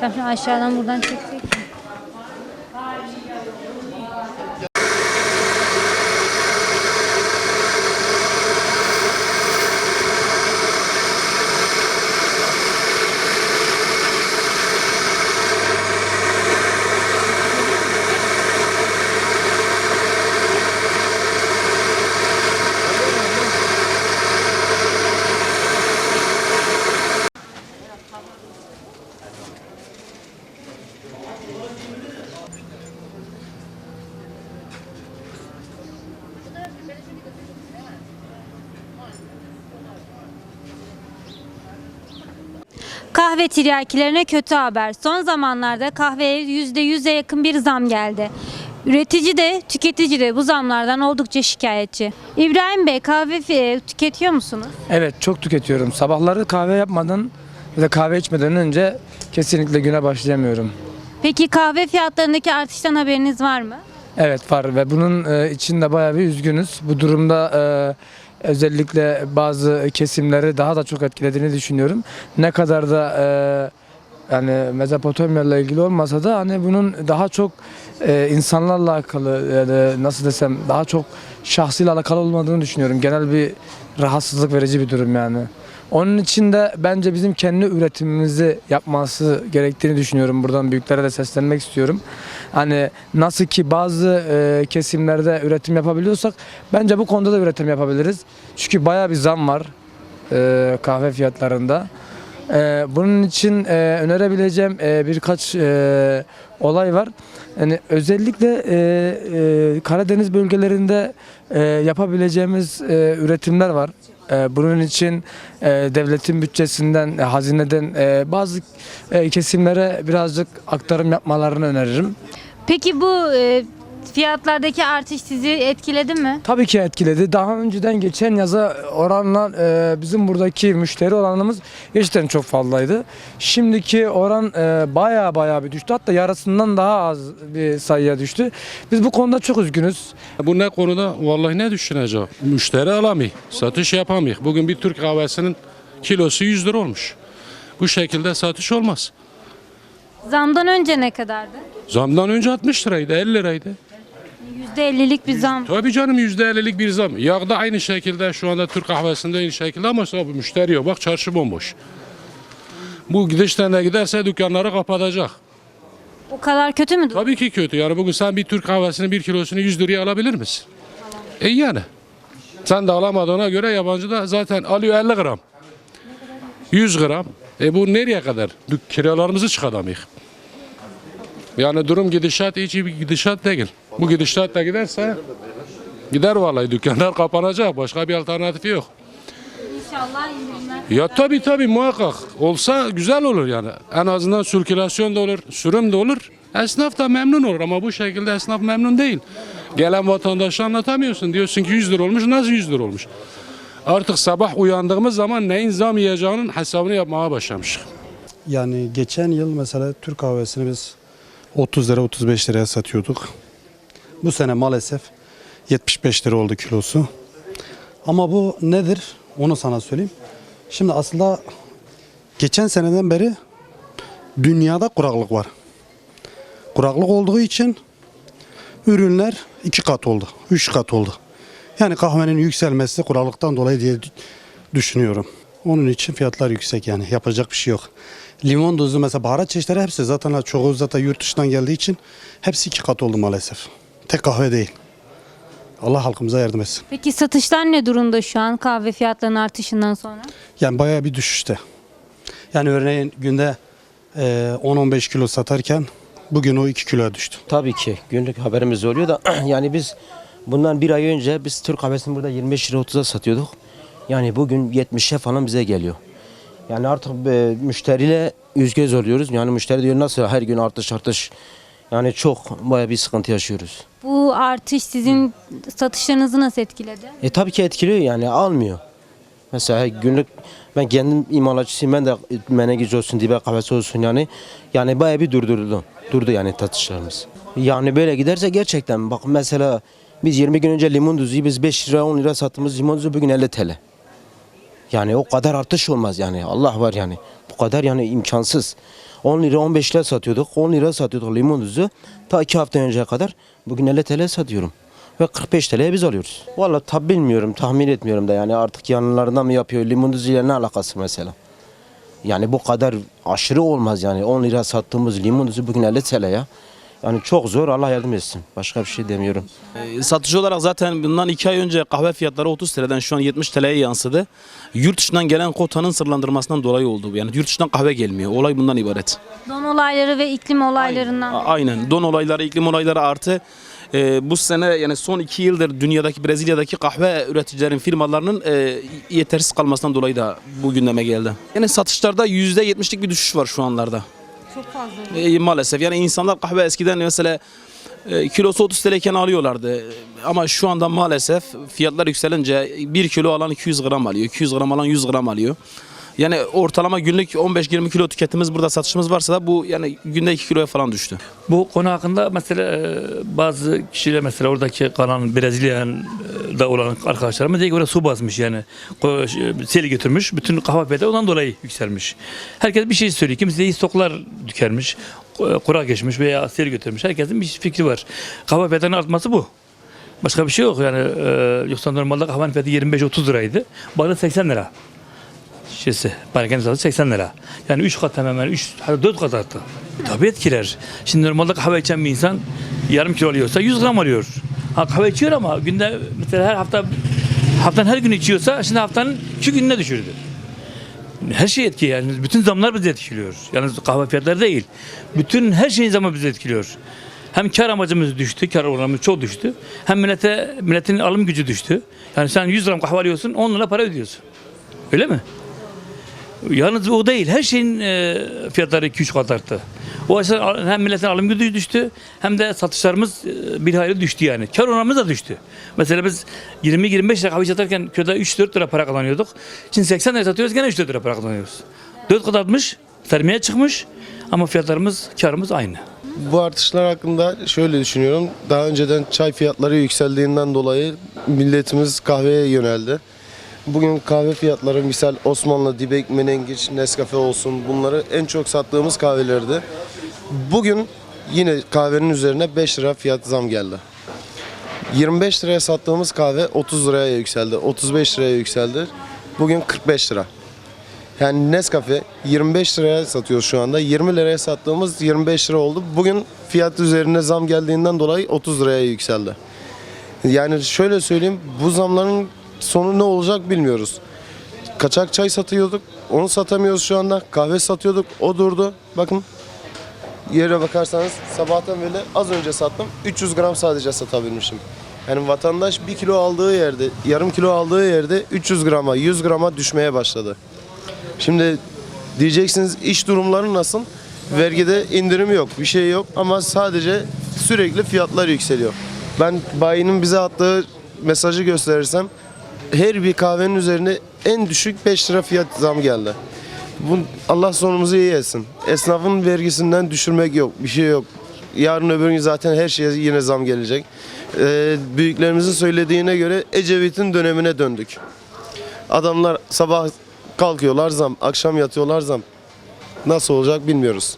Tamam aşağıdan buradan çekecek. Kahve tiryakilerine kötü haber. Son zamanlarda kahveye %100'e yakın bir zam geldi. Üretici de tüketici de bu zamlardan oldukça şikayetçi. İbrahim Bey kahve fi- tüketiyor musunuz? Evet çok tüketiyorum. Sabahları kahve yapmadan ya da kahve içmeden önce kesinlikle güne başlayamıyorum. Peki kahve fiyatlarındaki artıştan haberiniz var mı? Evet var ve bunun e, içinde bayağı bir üzgünüz. Bu durumda e, özellikle bazı kesimleri daha da çok etkilediğini düşünüyorum. Ne kadar da e, yani Mezopotamya ile ilgili olmasa da hani bunun daha çok e, insanlarla alakalı ya da nasıl desem daha çok şahsıyla alakalı olmadığını düşünüyorum. Genel bir rahatsızlık verici bir durum yani. Onun için de bence bizim kendi üretimimizi yapması gerektiğini düşünüyorum. Buradan büyüklere de seslenmek istiyorum. Hani nasıl ki bazı e, kesimlerde üretim yapabiliyorsak bence bu konuda da üretim yapabiliriz. Çünkü bayağı bir zam var e, kahve fiyatlarında. E, bunun için e, önerebileceğim e, birkaç e, olay var. Yani özellikle e, e, Karadeniz bölgelerinde e, yapabileceğimiz e, üretimler var. E, bunun için e, devletin bütçesinden, e, hazineden bazı kesimlere birazcık aktarım yapmalarını öneririm. Peki bu fiyatlardaki artış sizi etkiledi mi? Tabii ki etkiledi. Daha önceden geçen yaza oranla e, bizim buradaki müşteri oranımız gerçekten çok fazlaydı. Şimdiki oran e, baya baya bir düştü. Hatta yarısından daha az bir sayıya düştü. Biz bu konuda çok üzgünüz. Bu ne konuda vallahi ne düşünecek? Müşteri alamıyor, satış yapamıyor. Bugün bir Türk kahvesinin kilosu 100 lira olmuş. Bu şekilde satış olmaz. Zamdan önce ne kadardı? Zamdan önce 60 liraydı, 50 liraydı. %50'lik bir zam. Tabii canım %50'lik bir zam. Yağda aynı şekilde şu anda Türk kahvesinde aynı şekilde ama bu müşteri yok. Bak çarşı bomboş. Bu gidişten de giderse dükkanları kapatacak. O kadar kötü mü? Tabii ki kötü. Yani bugün sen bir Türk kahvesinin bir kilosunu 100 liraya alabilir misin? E yani. Sen de alamadığına göre yabancı da zaten alıyor 50 gram. 100 gram. E bu nereye kadar? Kiralarımızı çıkaramayız. Yani durum gidişat hiç iyi bir gidişat değil. Bu gidişatla giderse gider vallahi dükkanlar kapanacak. Başka bir alternatifi yok. İnşallah indirimler. Ya tabii tabii muhakkak. Olsa güzel olur yani. En azından sirkülasyon da olur, sürüm de olur. Esnaf da memnun olur ama bu şekilde esnaf memnun değil. Gelen vatandaşa anlatamıyorsun. Diyorsun ki 100 lira olmuş. Nasıl 100 lira olmuş? Artık sabah uyandığımız zaman neyin zam yiyeceğinin hesabını yapmaya başlamışız. Yani geçen yıl mesela Türk kahvesini biz 30 lira 35 liraya satıyorduk. Bu sene maalesef 75 lira oldu kilosu. Ama bu nedir? Onu sana söyleyeyim. Şimdi aslında geçen seneden beri dünyada kuraklık var. Kuraklık olduğu için ürünler iki kat oldu, üç kat oldu. Yani kahvenin yükselmesi kuraklıktan dolayı diye düşünüyorum. Onun için fiyatlar yüksek yani yapacak bir şey yok. Limon tuzu mesela baharat çeşitleri hepsi zaten çoğu zaten yurt dışından geldiği için hepsi iki kat oldu maalesef. Tek kahve değil. Allah halkımıza yardım etsin. Peki satışlar ne durumda şu an kahve fiyatlarının artışından sonra? Yani bayağı bir düşüşte. Yani örneğin günde e, 10-15 kilo satarken bugün o 2 kiloya düştü. Tabii ki günlük haberimiz oluyor da yani biz bundan bir ay önce biz Türk kahvesini burada 25 lira 30'a satıyorduk. Yani bugün 70'e falan bize geliyor. Yani artık e, müşteriyle yüz göz oluyoruz. Yani müşteri diyor nasıl her gün artış artış. Yani çok baya bir sıkıntı yaşıyoruz. Bu artış sizin satışlarınızı nasıl etkiledi? E tabii ki etkiliyor yani almıyor. Mesela günlük ben kendim imalatçısıyım ben de menengic olsun dibe kahvesi olsun yani. Yani bayağı bir durdurdu. Durdu yani satışlarımız. Yani böyle giderse gerçekten bak mesela biz 20 gün önce limon tuzuyu biz 5 lira 10 lira sattığımız limon tuzu bugün 50 TL. Yani o kadar artış olmaz yani. Allah var yani. Bu kadar yani imkansız. 10 lira 15 lira satıyorduk. 10 lira satıyorduk limon tuzu. Ta 2 hafta önceye kadar. Bugün 50 TL satıyorum. Ve 45 TL'ye biz alıyoruz. Vallahi tabi bilmiyorum, tahmin etmiyorum da yani artık yanlarından mı yapıyor? Limon tuzuyla ne alakası mesela? Yani bu kadar aşırı olmaz yani. 10 lira sattığımız limon tuzu bugün 50 TL ya. Yani çok zor Allah yardım etsin. Başka bir şey demiyorum. E, Satıcı olarak zaten bundan 2 ay önce kahve fiyatları 30 TL'den şu an 70 TL'ye yansıdı. Yurt dışından gelen kotanın sırlandırmasından dolayı oldu. bu. Yani yurt dışından kahve gelmiyor. Olay bundan ibaret. Don olayları ve iklim olaylarından. A- Aynen. Don olayları, iklim olayları artı e, bu sene yani son 2 yıldır dünyadaki Brezilya'daki kahve üreticilerin firmalarının e, yetersiz kalmasından dolayı da bu gündeme geldi. Yani satışlarda %70'lik bir düşüş var şu anlarda. Çok fazla. E, maalesef yani insanlar kahve eskiden mesela e, kilosu 30 TL'ken alıyorlardı. Ama şu anda maalesef fiyatlar yükselince 1 kilo alan 200 gram alıyor. 200 gram alan 100 gram alıyor. Yani ortalama günlük 15-20 kilo tüketimimiz burada satışımız varsa da bu yani günde 2 kiloya falan düştü. Bu konu hakkında mesela e, bazı kişiler mesela oradaki kalan Brezilya'da olan arkadaşlarımız diyor ki orada su basmış yani. Seli götürmüş. Bütün kahve fiyatları ondan dolayı yükselmiş. Herkes bir şey söylüyor. Kimisi de stoklar tükenmiş. Kurak geçmiş veya sel götürmüş. Herkesin bir fikri var. Kahve fiyatlarının artması bu. Başka bir şey yok yani. E, yoksa normalde kahvenin fiyatı 25-30 liraydı. Balı 80 lira. Şişesi. Parakende satı 80 lira. Yani 3 kat hemen hemen 3 hatta 4 kat arttı. Tabii etkiler. Şimdi normalde kahve içen bir insan yarım kilo alıyorsa 100 gram alıyor. Ha kahve içiyor ama günde mesela her hafta haftanın her günü içiyorsa şimdi haftanın 2 gününe düşürdü. Her şey etki yani. Bütün zamlar bizi etkiliyor. Yalnız kahve fiyatları değil. Bütün her şeyin zamı bizi etkiliyor. Hem kar amacımız düştü, kar oranımız çok düştü. Hem millete, milletin alım gücü düştü. Yani sen 100 gram kahve alıyorsun, 10 lira para ödüyorsun. Öyle mi? Yalnız o değil. Her şeyin e, fiyatları 2-3 kat arttı. O açıdan hem milletin alım gücü düştü hem de satışlarımız e, bir hayli düştü yani. Kar oranımız da düştü. Mesela biz 20-25 lira kahve satarken köyde 3-4 lira para kazanıyorduk. Şimdi 80 lira satıyoruz gene 3-4 lira para kazanıyoruz. 4 kat artmış, sermaye çıkmış ama fiyatlarımız, karımız aynı. Bu artışlar hakkında şöyle düşünüyorum. Daha önceden çay fiyatları yükseldiğinden dolayı milletimiz kahveye yöneldi. Bugün kahve fiyatları misal Osmanlı, Dibek, Menengiç, Nescafe olsun bunları en çok sattığımız kahvelerdi. Bugün yine kahvenin üzerine 5 lira fiyat zam geldi. 25 liraya sattığımız kahve 30 liraya yükseldi. 35 liraya yükseldi. Bugün 45 lira. Yani Nescafe 25 liraya satıyoruz şu anda. 20 liraya sattığımız 25 lira oldu. Bugün fiyat üzerine zam geldiğinden dolayı 30 liraya yükseldi. Yani şöyle söyleyeyim bu zamların sonu ne olacak bilmiyoruz. Kaçak çay satıyorduk. Onu satamıyoruz şu anda. Kahve satıyorduk. O durdu. Bakın yere bakarsanız sabahtan beri az önce sattım. 300 gram sadece satabilmişim. Yani vatandaş bir kilo aldığı yerde, yarım kilo aldığı yerde 300 grama, 100 grama düşmeye başladı. Şimdi diyeceksiniz iş durumları nasıl? Vergide indirim yok, bir şey yok ama sadece sürekli fiyatlar yükseliyor. Ben bayinin bize attığı mesajı gösterirsem her bir kahvenin üzerine en düşük 5 lira fiyat zam geldi. Bu Allah sonumuzu iyi etsin. Esnafın vergisinden düşürmek yok, bir şey yok. Yarın öbür gün zaten her şeye yine zam gelecek. Ee, büyüklerimizin söylediğine göre Ecevit'in dönemine döndük. Adamlar sabah kalkıyorlar zam, akşam yatıyorlar zam. Nasıl olacak bilmiyoruz.